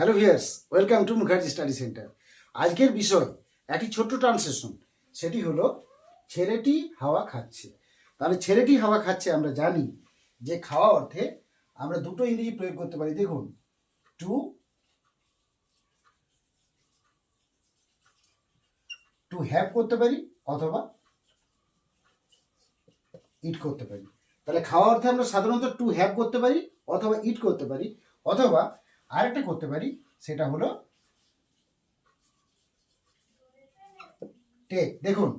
Hello viewers welcome to Mukherjee study centre আজকের বিষয়, একটি ছোট্ট ট্রান্সলেশন সেটি হলো, ছেলেটি হাওয়া খাচ্ছে। তাহলে ছেলেটি হাওয়া খাচ্ছে, আমরা জানি যে খাওয়া অর্থে আমরা দুটো ইংরেজি প্রয়োগ করতে পারি। দেখুন টু টু হ্যাভ করতে পারি অথবা ইট করতে পারি। তাহলে খাওয়া অর্থে আমরা সাধারণত টু হ্যাভ করতে পারি অথবা ইট করতে পারি। অথবা আরেকটা করতে পারি, সেটা হলো টেক দেখুন,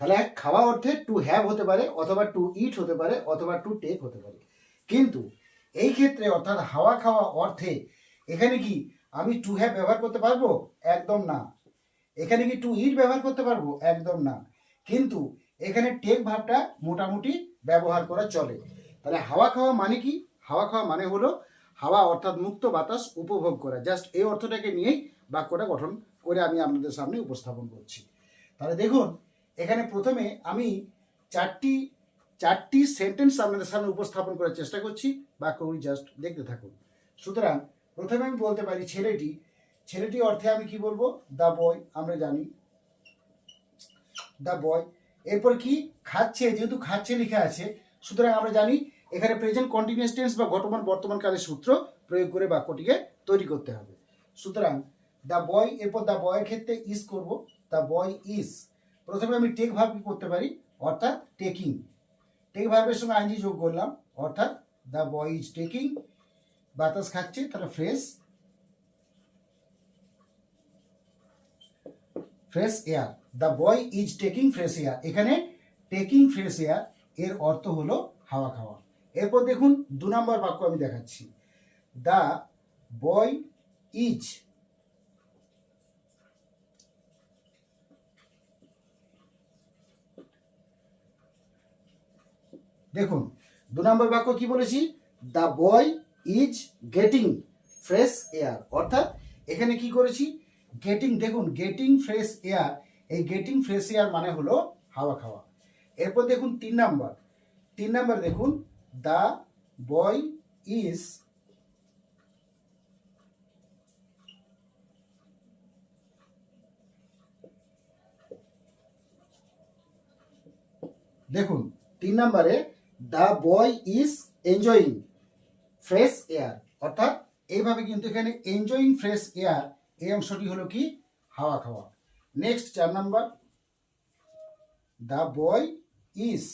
তাহলে খাওয়া অর্থে টু হ্যাভ হতে পারে অথবা টু ইট হতে পারে অথবা টু টেক হতে পারে। কিন্তু এই ক্ষেত্রে অর্থাৎ হাওয়া খাওয়া অর্থে এখানে কি আমি টু হ্যাভ ব্যবহার করতে পারব? একদম না। এখানে কি টু ইট ব্যবহার করতে পারব? একদম না। কিন্তু এখানে টেক ভাবটা মোটামুটি ব্যবহার করা চলে। তাহলে হাওয়া খাওয়া মানে কি? হাওয়া খাওয়া মানে হলো হাওয়া অর্থাৎ মুক্ত বাতাস উপভোগ করা। জাস্ট এই অর্থটাকে নিয়েই বাক্যটা গঠন করে আমি আপনাদের সামনে উপস্থাপন করছি। তাহলে দেখুন, এখানে প্রথমে আমি চারটি চারটি সেন্টেন্স আপনাদের সামনে উপস্থাপন করার চেষ্টা করছি। বাক্যগুলি জাস্ট দেখতে থাকুন। সুতরাং প্রথমে আমি বলতে পারি ছেলেটি। ছেলেটি অর্থে আমি কি বলব? দ্য বয়, আমরা জানি। The boy. এরপর কি? খাচ্ছে, যেহেতু খাচ্ছে লেখা আছে, সুতরাং আমরা জানি এখানে প্রেজেন্ট কন্টিনিউয়াস টেন্স বা বর্তমান বর্তমান কালের সূত্র প্রয়োগ করে বাক্যটিকে তৈরি করতে হবে। সুতরাং দ্য বয় এরপর দ্য বয়ের ক্ষেত্রে ইজ করব। দ্য বয় ইজ প্রথমে আমি টেক কি করতে পারি, অর্থাৎ টেকিং টেক ভাবের সঙ্গে আইনজি যোগ করলাম, অর্থাৎ দ্য বয় ইজ টেকিং বাতাস খাচ্ছে, তাহলে fresh fresh air the boy is taking fresh air এখানে টেকিং ফ্রেশ এয়ার এর অর্থ হলো হাওয়া খাওয়া। এরপর দেখুন দু নম্বর বাক্য আমি দেখাচ্ছি। দ্য বয় ইজ দেখুন, দু নম্বর বাক্য কি বলেছি? The boy is getting fresh air অর্থাৎ এখানে কি করেছি? গেটিং দেখুন গেটিং ফ্রেশ এয়ার এই গেটিং ফ্রেশ এয়ার মানে হলো হাওয়া খাওয়া। এরপর দেখুন তিন নাম্বার। তিন নাম্বার দেখুন দ্য বয় ইজ দেখুন, তিন নম্বরে the boy is enjoying fresh air অর্থাৎ এইভাবে কিন্তু এখানে এনজয়িং ফ্রেশ এয়ার এই অংশটি হলো কি? হাওয়া খাওয়া। নেক্সট চার নাম্বার দ্য বয় ইজ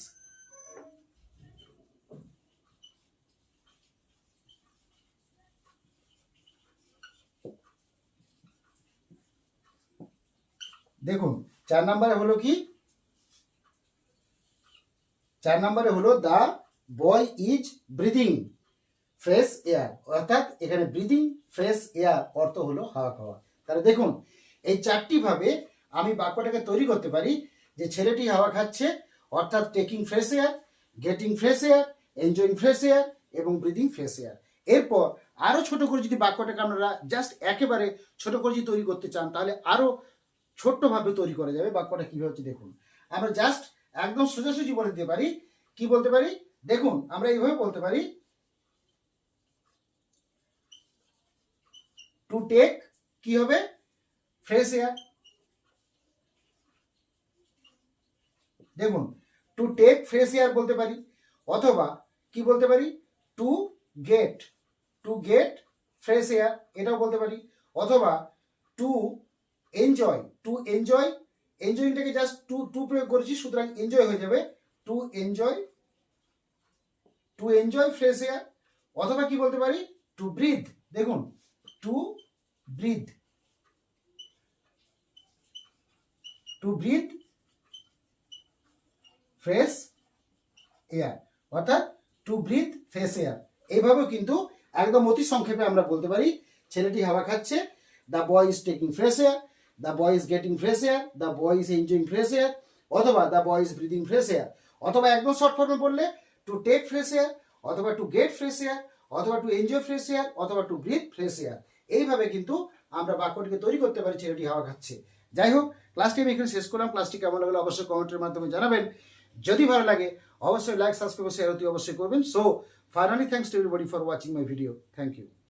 দেখুন, চার নম্বরে হলো কি? চার নম্বরে হলো the boy is breathing, fresh air. অর্থাৎ এখানে ব্রিদিং, ফ্রেশ এয়ার অর্থ হলো হাওয়া খাওয়া। তাহলে দেখুন, এই চারটি ভাবে আমি বাক্যটাকে তৈরি করতে পারি যে ছেলেটি হাওয়া খাচ্ছে, অর্থাৎ taking fresh air getting fresh air enjoying fresh air এবং ব্রিদিং ফ্রেশ এয়ার এরপর আরও ছোট করে যদি বাক্যটাকে আপনারা জাস্ট একেবারে ছোট করে যদি তৈরি করতে চান, তাহলে আরও ছোট্টভাবে তৈরি করা যাবে, বাক্যটা কীভাবে হচ্ছে দেখুন। আমরা জাস্ট একদম সোজাসুজি বলে দিতে পারি, কি বলতে পারি? দেখুন, আমরা এইভাবে বলতে পারি টু টেক কি হবে? ফ্রেশ এয়ার দেখুন টু টেক ফ্রেশ এয়ার বলতে পারি, অথবা কি বলতে পারি? To get to get fresh air এটাও বলতে পারি, অথবা টু এনজয় টু এনজয় এনজয়িংটাকে জাস্ট টু টু প্রয়োগ করেছি, সুতরাং এনজয় হয়ে যাবে to enjoy to enjoy fresh air অথবা কি বলতে পারি? টু ব্রিথ দেখুন to breathe to breathe fresh air অর্থাৎ টু ব্রিথ ফ্রেশ এয়ার এইভাবেও কিন্তু একদম অতি সংক্ষেপে আমরা বলতে পারি, ছেলেটি হাওয়া খাচ্ছে the boy is taking fresh air the boy is getting fresh air the boy is enjoying fresh air অথবা the boy is breathing fresh air অথবা একদম শর্ট ফর্মে বললে টু টেক ফ্রেশ এয়ার অথবা টু গেট ফ্রেশ এয়ার অথবা to enjoy fresh air অথবা to breathe fresh air এইভাবে কিন্তু আমরা বাক্যটিকে তৈরি করতে পারি, ছেলেটি হাওয়া খাচ্ছে। যাই হোক ক্লাসটি আমি এখানে শেষ করলাম। ক্লাসটি কেমন লাগল অবশ্যই কমেন্টের মাধ্যমে জানাবেন। যদি ভালো লাগে, অবশ্যই লাইক সাবস্ক্রাইব শেয়ার অতি অবশ্যই করবেন। So finally thanks to everybody for watching my video thank you